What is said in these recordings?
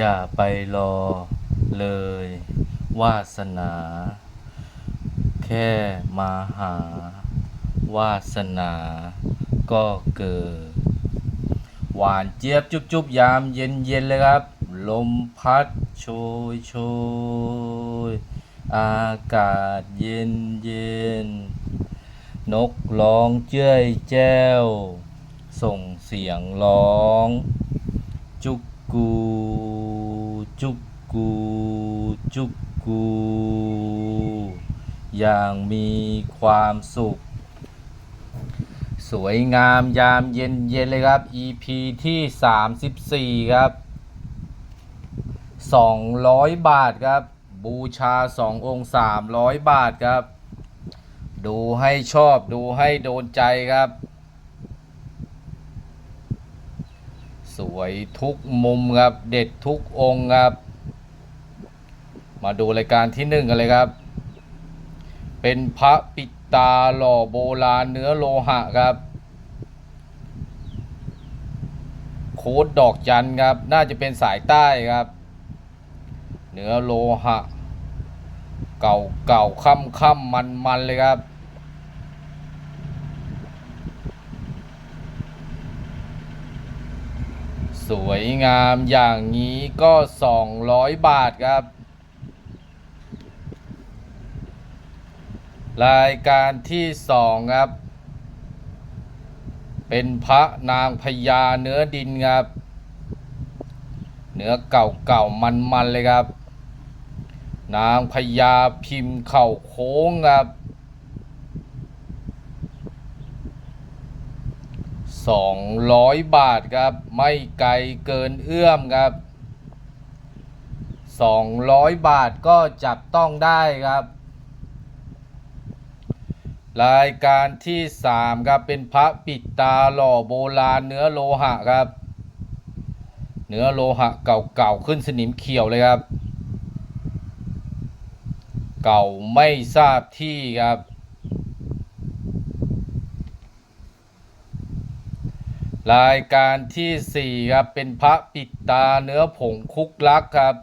อย่าไปรอเลย วาสนา แค่มาหา วาสนา ก็เกิด หวานเจี๊ยบจุบจุบยามเย็นเย็นเลยครับ ลมพัดโชยโชยอากาศเย็นเย็น นกร้องเจ้ยแจ้ว ส่งเสียงร้อง กูจุกกูจุกกู อย่างมีความสุข สวยงามยามเย็นเย็นเลยครับ EP ที่ 34 ครับ 200 บาทครับ บูชา 2 องค์ 300 บาทครับ ดูให้ชอบดูให้โดนใจครับ สวยทุกมุมครับ เด็ดทุกองค์ครับ มาดูรายการที่หนึ่งกันเลยครับ เป็นพระปิดตาหล่อโบราณเนื้อโลหะครับ โค้ดดอกจันครับ น่าจะเป็นสายใต้ครับ เนื้อโลหะ เก่าเก่าค่ำค่ำมันมันเลยครับ สวยงามอย่างนี้ก็ 200 บาทครับ รายการที่สองครับ เป็นพระนางพญาเนื้อดินครับ เนื้อเก่าเก่ามันมันเลยครับ นางพญาพิมพ์เข่าโค้งครับ สองร้อยบาทครับ ไม่ไกลเกินเอื้อมครับสองร้อยบาทก็จับต้องได้ครับ รายการที่สามครับ เป็นพระปิดตาหล่อโบราณเนื้อโลหะครับ เนื้อโลหะเก่าๆ ขึ้นสนิมเขียวเลยครับ เก่าไม่ทราบที่ครับ รายการที่สี่ครับ เป็นพระปิดตาเนื้อผงคุกลักครับ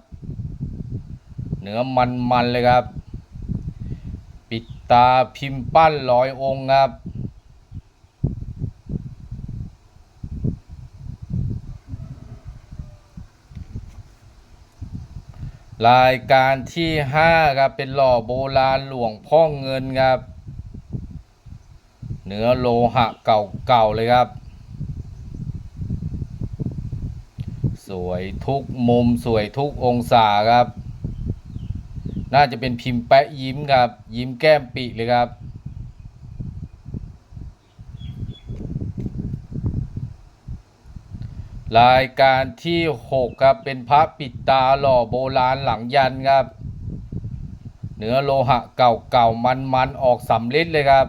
เนื้อมันมันๆเลยครับ ปิดตาพิมพ์ปั้นร้อยองค์ครับ รายการที่ห้าครับ เป็นหล่อโบราณหลวงพ่อเงินครับ เนื้อโลหะเก่าๆเลยครับ วยทุกมุมสวยทุกองศาครับ น่าจะเป็นพิมพ์แปะยิ้มครับ ยิ้มแก้มปิเลยครับ รายการที่หกครับ เป็นพระปิดตาหล่อโบราณหลังยันครับ เนื้อโลหะเก่าๆมันๆออกสำลิดเลยครับ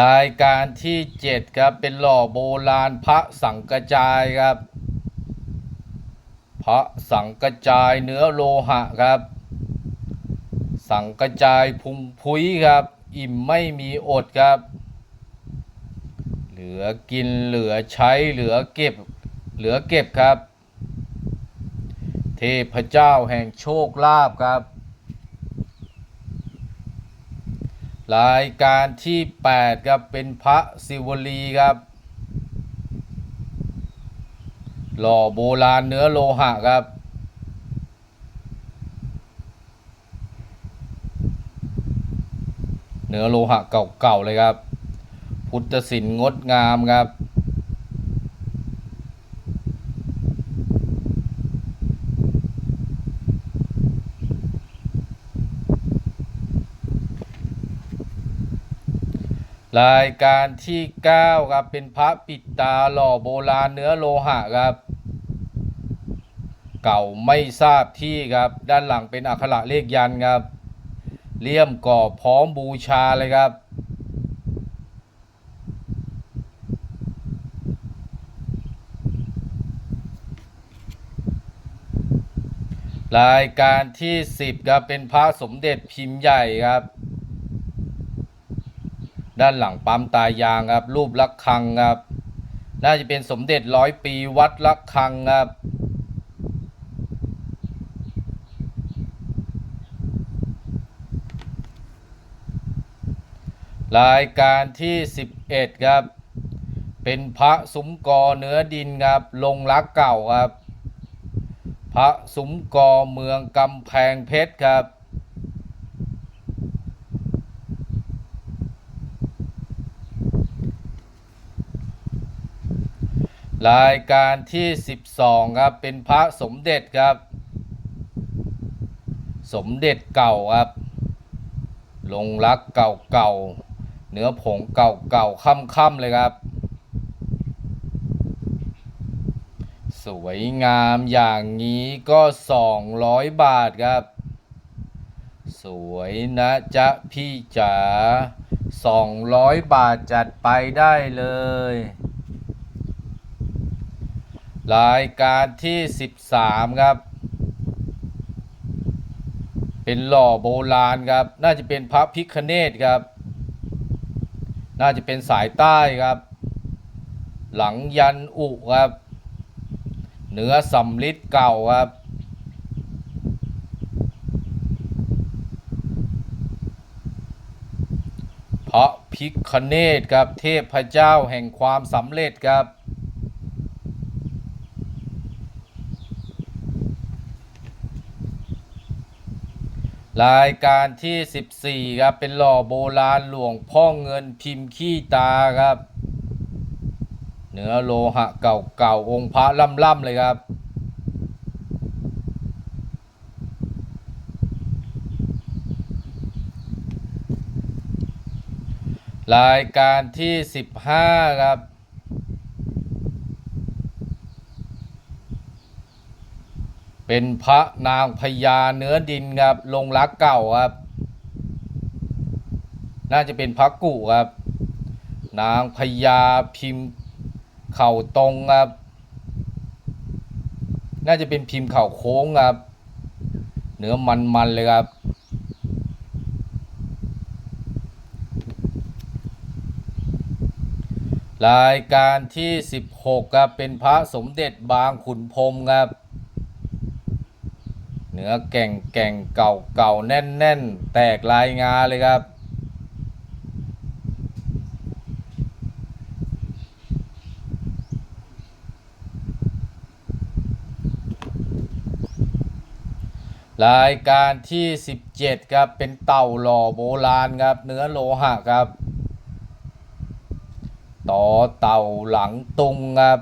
รายการที่เจ็ดครับ เป็นหล่อโบราณพระสังกระจายครับ พระสังกระจายเนื้อโลหะครับ สังกระจายพุงพุ้ยครับ อิ่มไม่มีอดครับ เหลือกินเหลือใช้เหลือเก็บ เหลือเก็บครับ เทพเจ้าแห่งโชคลาภครับ รายการที่ 8 ครับ เป็นพระศิวลีครับ หล่อโบราณเนื้อโลหะครับ เนื้อโลหะเก่าๆเลยครับ พุทธศิลป์งดงามครับ รายการที่ 9 ครับ เป็นพระปิดตาหล่อโบราณเนื้อโลหะครับ เก่าไม่ทราบที่ครับ ด้านหลังเป็นอักขระเลขยันครับ เลี่ยมก่อพร้อมบูชาเลยครับ รายการที่สิบครับ เป็นพระสมเด็จพิมพ์ใหญ่ครับ ด้านหลังปั๊มตายางครับ รูประฆังครับ น่าจะเป็นสมเด็จร้อยปีวัดระฆังครับรายการที่ 11 ครับ เป็นพระซุ้มกอเนื้อดินครับ ลงรักเก่าครับ พระซุ้มกอเมืองกำแพงเพชรครับ รายการที่ 12 ครับ เป็นพระสมเด็จครับ สมเด็จเก่าครับ ลงรักเก่าเก่าเนื้อผงเก่าเก่าค่ำค่ำๆเลยครับ สวยงามอย่างนี้ก็ 200 บาทครับ สวยนะจ๊ะพี่จ๋า200 บาทจัดไปได้เลย รายการที่ 13 ครับ เป็นหล่อโบราณครับ น่าจะเป็นพระพิคเนตครับ น่าจะเป็นสายใต้ครับ หลังยันอุครับ เนื้อสำลิดเก่าครับ พระพิคเนตครับ เทพเจ้าแห่งความสำเร็จครับ รายการที่ 14 ครับ เป็นหล่อโบราณหลวงพ่อเงินพิมพ์ขี้ตาครับ เนื้อโลหะเก่าๆ องค์พระล่ำๆเลยครับ รายการที่ 15 ครับ เป็นพระนางพญาเนื้อดินครับลงรักเก่าครับ น่าจะเป็นพระกุครับ นางพญาพิมพ์เข่าตรงครับ น่าจะเป็นพิมพ์เข่าโค้งครับเนื้อมันๆเลยครับ รายการที่ 16ครับเป็นพระสมเด็จบางขุนพรมครับ นื้อแก่งแก่งเก่าเก่าแน่นแน่นแตกลายงาเลยครับ รายการที่ 17 ครับ เป็นเต่าหล่อโบราณครับ เนื้อโลหะครับ ต่อเต่าหลังตุงครับ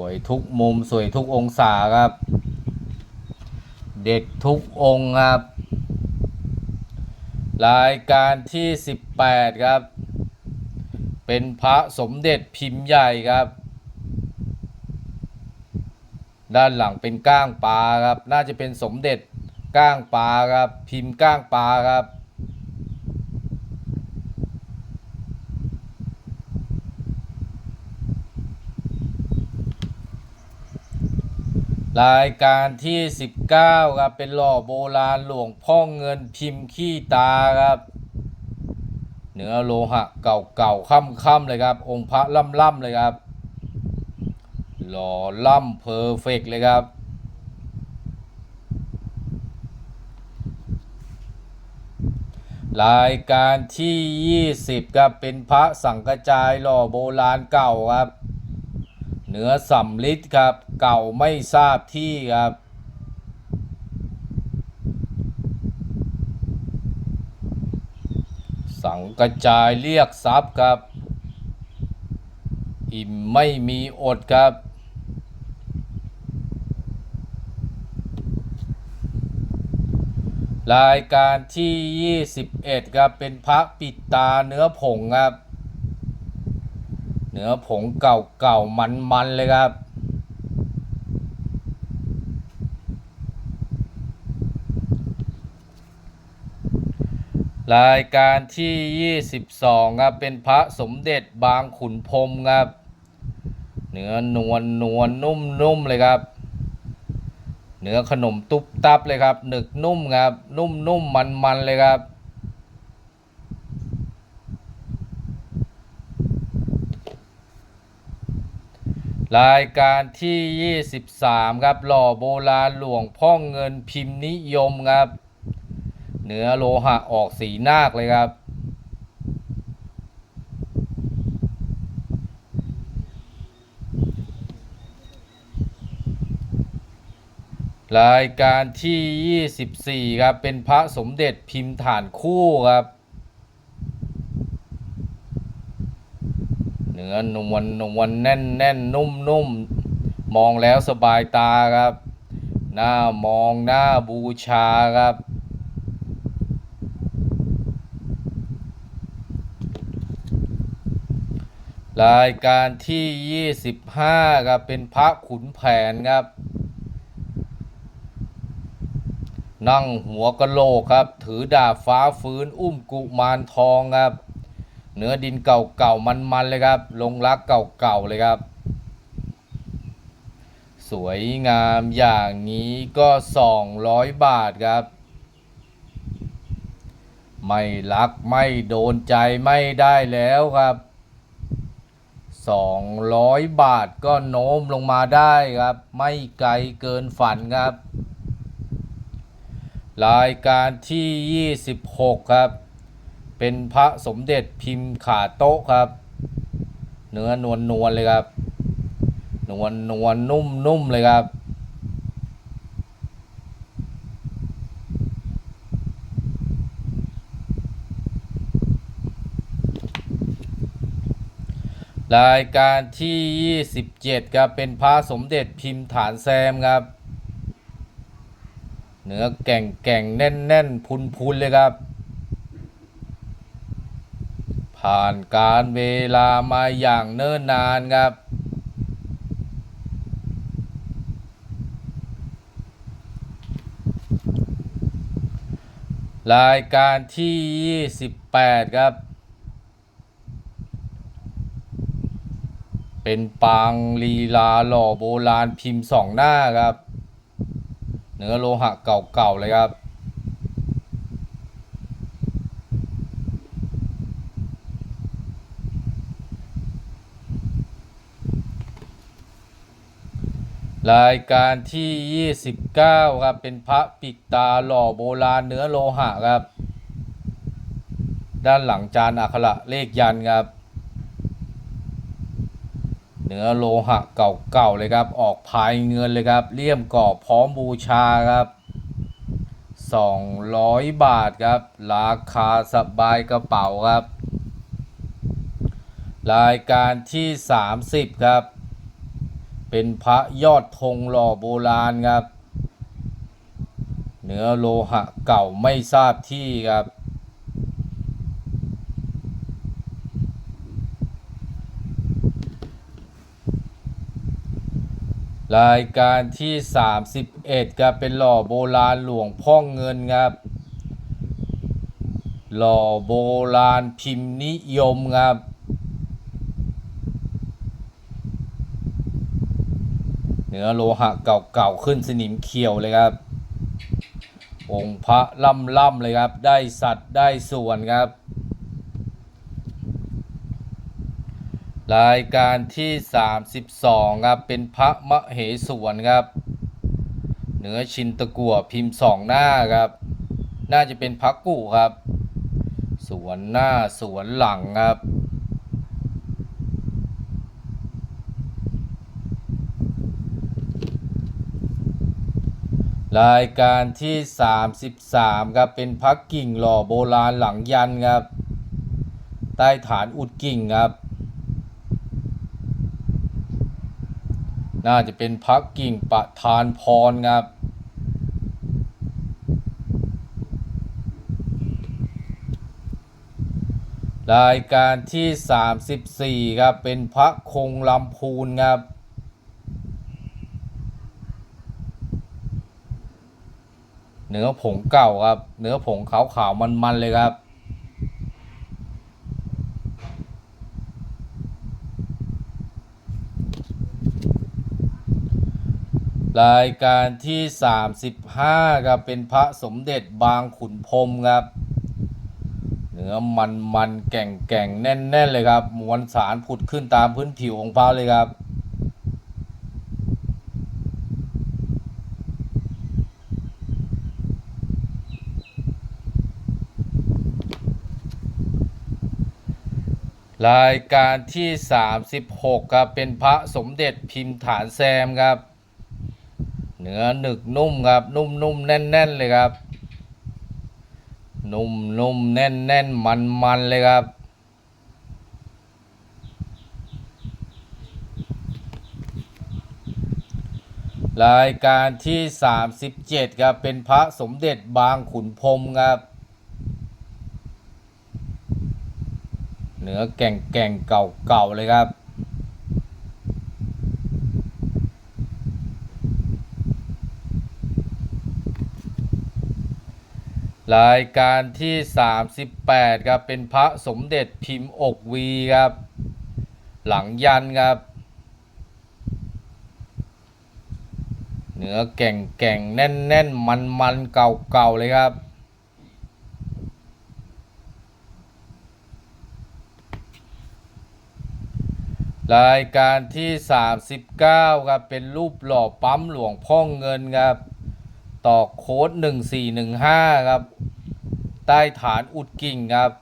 วยทุกมุมสวยทุกองศาครับ เด็ดทุกองครับ รายการที่ 18 ครับ เป็นพระสมเด็จพิมพ์ใหญ่ครับ ด้านหลังเป็นก้างปลาครับ น่าจะเป็นสมเด็จก้างปลาครับ พิมพ์ก้างปลาครับ รายการที่ 19ครับเป็นหล่อโบราณหลวงพ่อเงินพิมพ์ขี้ตาครับเนื้อโลหะเก่าๆค่ำๆเลยครับ องค์พระล่ำๆเลยครับ หล่อล่ำเพอร์เฟกเลยครับ รายการที่ 20ครับเป็นพระสังกจายหล่อโบราณเก่าครับ เนื้อสำลิดครับ เก่าไม่ทราบที่ครับ สังกระจายเรียกทรัพย์ครับ อิ่มไม่มีอดครับรายการที่ 21 ครับ เป็นพระปิดตาเนื้อผงครับ เนื้อผงเก่าๆมันๆเลยครับ รายการที่ 22ครับเป็นพระสมเด็จบางขุนพรมครับเนื้อนวลนวลนุ่มนุ่มเลยครับ เนื้อขนมตุ๊บตับเลยครับหนึกนุ่มครับ นุ่มนุ่มมันมันเลยครับ รายการที่ 23 ครับหล่อโบราณหลวงพ่อเงินพิมพ์นิยมครับ เนื้อโลหะออกสีนาคเลยครับ รายการที่ 24 ครับ เป็นพระสมเด็จพิมพ์ฐานคู่ครับ เนื้อนวลนวลแน่นแน่นนุ่มนุ่มมองแล้วสบายตาครับ หน้ามองหน้าบูชาครับ รายการที่ 25ครับเป็นพระขุนแผนครับ นั่งหัวกะโหลกครับ ถือดาบฟ้าฟื้น อุ้มกุมารทองครับ เนื้อดินเก่าๆมันๆเลยครับ ลงรักเก่าๆเลยครับ สวยงามอย่างนี้ก็ 200 บาทครับ ไม่รักไม่โดนใจไม่ได้แล้วครับ 200 บาทก็โน้มลงมาได้ครับ ไม่ไกลเกินฝันครับ รายการที่ 26 ครับ เป็นพระสมเด็จพิมพ์ขาโต๊ะครับ เนื้อนวลนวลเลยครับ นวลนวลนุ่มนุ่มเลยครับ รายการที่ 27ครับเป็นพระสมเด็จพิมพ์ฐานแซมครับ เนื้อแก่งแก่งแน่นแน่นพุนพุนเลยครับ ผ่านการเวลามาอย่างเนิ่นนานครับ รายการที่ 28 ครับ เป็นปางลีลาหล่อโบราณพิมพ์สองหน้าครับ เนื้อโลหะเก่าๆเลยครับ รายการที่ 29 ครับ เป็นพระปิดตาหล่อโบราณเนื้อโลหะครับ ด้านหลังจานอักขระเลขยันครับ เนื้อโลหะเก่าๆเลยครับ ออกพายเงินเลยครับเลี่ยมกรอบพร้อมบูชาครับ200 บาทครับ ราคาสบายกระเป๋าครับ รายการที่ 30 ครับ เป็นพระยอดธงหล่อโบราณครับ เนื้อโลหะเก่าไม่ทราบที่ครับ รายการที่ 31ครับเป็นหล่อโบราณหลวงพ่อเงินครับ หล่อโบราณพิมพ์นิยมครับเนื้อโลหะเก่าๆขึ้นสนิมเขียวเลยครับ องค์พระล่ำๆเลยครับ ได้สัตว์ได้ส่วนครับ รายการที่ 32ครับเป็นพระมเหสวนครับเหนือชินตะกั่วพิมพ์สองหน้าครับ น่าจะเป็นพักกุครับ สวนหน้าสวนหลังครับรายการที่ 33ครับเป็นพักกิ่งหล่อโบราณหลังยันครับ ใต้ฐานอุดกิ่งครับ น่าจะเป็นพักกิ่งประธานพรครับรายการที่ 34 ครับ เป็นพระคงลำพูนครับ เนื้อผงเก่าครับ เนื้อผงขาวๆมันๆเลยครับ รายการที่ 35ครับเป็นพระสมเด็จบางขุนพรมครับ เนื้อมันมันแก่งแก่งแน่นแน่นเลยครับ มวลสารผุดขึ้นตามพื้นผิวของพระเลยครับ รายการที่ 36ครับเป็นพระสมเด็จพิมพ์ฐานแซมครับ เนื้อหนึกนุ่มครับ นุ่มนุ่มแน่นแน่นเลยครับ นุ่มนุ่มแน่นแน่นมันมันเลยครับ รายการที่ 37 ครับ เป็นพระสมเด็จบางขุนพรมครับเนื้อแก่งแก่งเก่าเก่าเลยครับ รายการที่ 38 ครับ เป็นพระสมเด็จพิมพ์อกวีครับ หลังยันครับเนื้อแก่งแก่งแน่นแน่นมันมันเก่าเก่าเลยครับ รายการที่ 39 ครับ เป็นรูปหล่อปั๊มหลวงพ่อเงินครับ ต่อโค้ด1415 ครับ ใต้ฐานอุดกิ่งครับ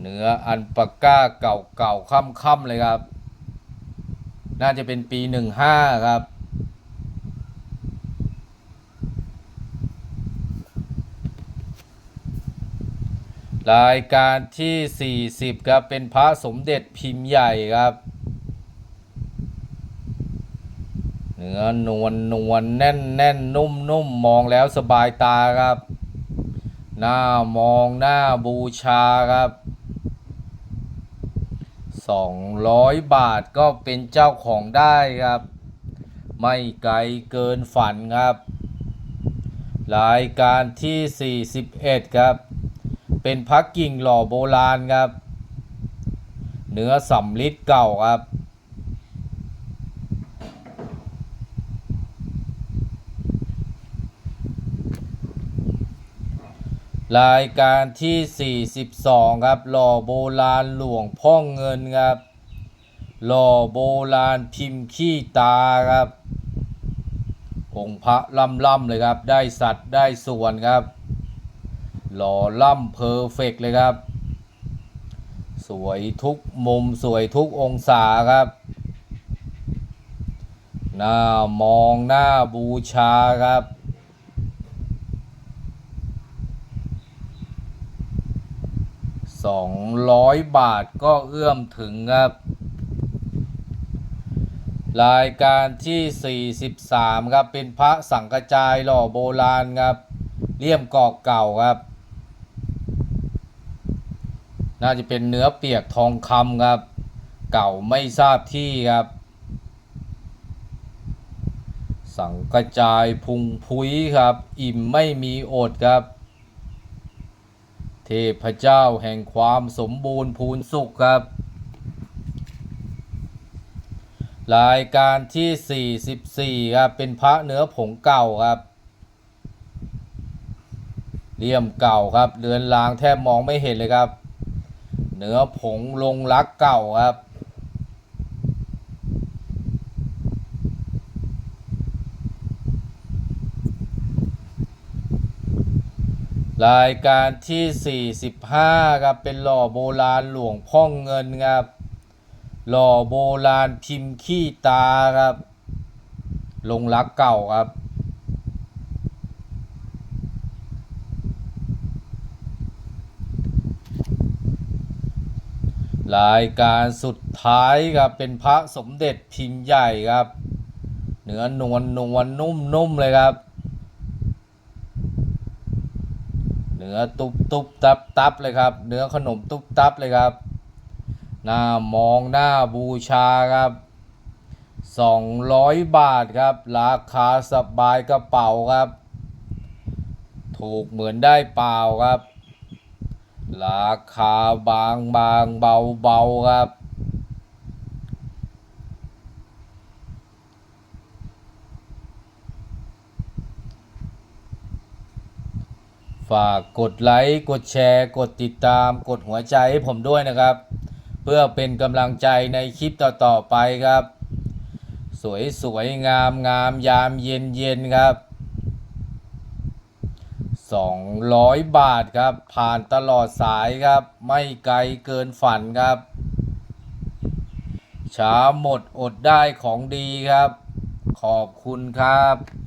เนื้ออันปาก้าเก่าเก่าค่ำค่ำๆเลยครับ น่าจะเป็นปี 15 ครับรายการที่ 40 ครับ เป็นพระสมเด็จพิมพ์ใหญ่ครับ เนื้อนวลนวลแน่นแน่นนุ่มนุ่มมองแล้วสบายตาครับ หน้ามองหน้าบูชาครับ 200 บาทก็เป็นเจ้าของได้ครับ ไม่ไกลเกินฝันครับ รายการที่ 41 ครับ เป็นพักกิ่งหล่อโบราณครับ เนื้อสำลิดเก่าครับ รายการที่ 42 ครับ หล่อโบราณหลวงพ่อเงินครับ หล่อโบราณพิมพ์ขี้ตาครับ องค์พระล่ำๆเลยครับ ได้สัตว์ได้ส่วนครับ หล่อล่ำเพอร์เฟกเลยครับ สวยทุกมุมสวยทุกองศาครับ หน้ามองหน้าบูชาครับ 200 บาทก็เอื้อมถึงครับ รายการที่ 43 ครับ เป็นพระสังกจายหล่อโบราณครับเลี่ยมกอกเก่าครับ น่าจะเป็นเนื้อเปียกทองคำครับ เก่าไม่ทราบที่ครับ สังกจายพุงพุ้ยครับ อิ่มไม่มีอดครับ เทพเจ้าแห่งความสมบูรณ์พูนสุขครับ รายการที่ 44 ครับ เป็นพระเนื้อผงเก่าครับเลี่ยมเก่าครับ เรือนรางแทบมองไม่เห็นเลยครับ เนื้อผงลงรักเก่าครับ รายการที่ 45ครับเป็นหล่อโบราณหลวงพ่อเงินครับหล่อโบราณพิมพ์ขี้ตาครับ ลงรักเก่าครับ รายการสุดท้ายครับเป็นพระสมเด็จพิมพ์ใหญ่ครับ เนื้อนวลนวลนุ่มนุ่มเลยครับ เนื้อตุบตุบตับตับเลยครับ เนื้อขนมตุบตับเลยครับหน้ามองหน้าบูชาครับ 200 บาทครับ ราคาสบายกระเป๋าครับ ถูกเหมือนได้เปล่าครับ ราคาบางบางเบาเบาครับ ฝากกดไลค์ กดแชร์ กดติดตาม กดหัวใจให้ผมด้วยนะครับ เพื่อเป็นกำลังใจในคลิปต่อๆไปครับ สวยสวยงามงามยามเย็นเย็นครับ 200 บาทครับ ผ่านตลอดสายครับ ไม่ไกลเกินฝันครับ ช้าหมดอดได้ของดีครับ ขอบคุณครับ